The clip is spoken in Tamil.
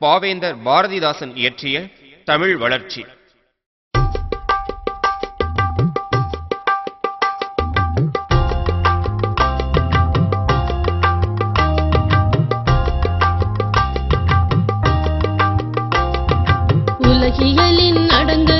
பாவேந்தர் பாரதிதாசன் இயற்றிய தமிழ் வளர்ச்சி. உலகியலின் அடங்க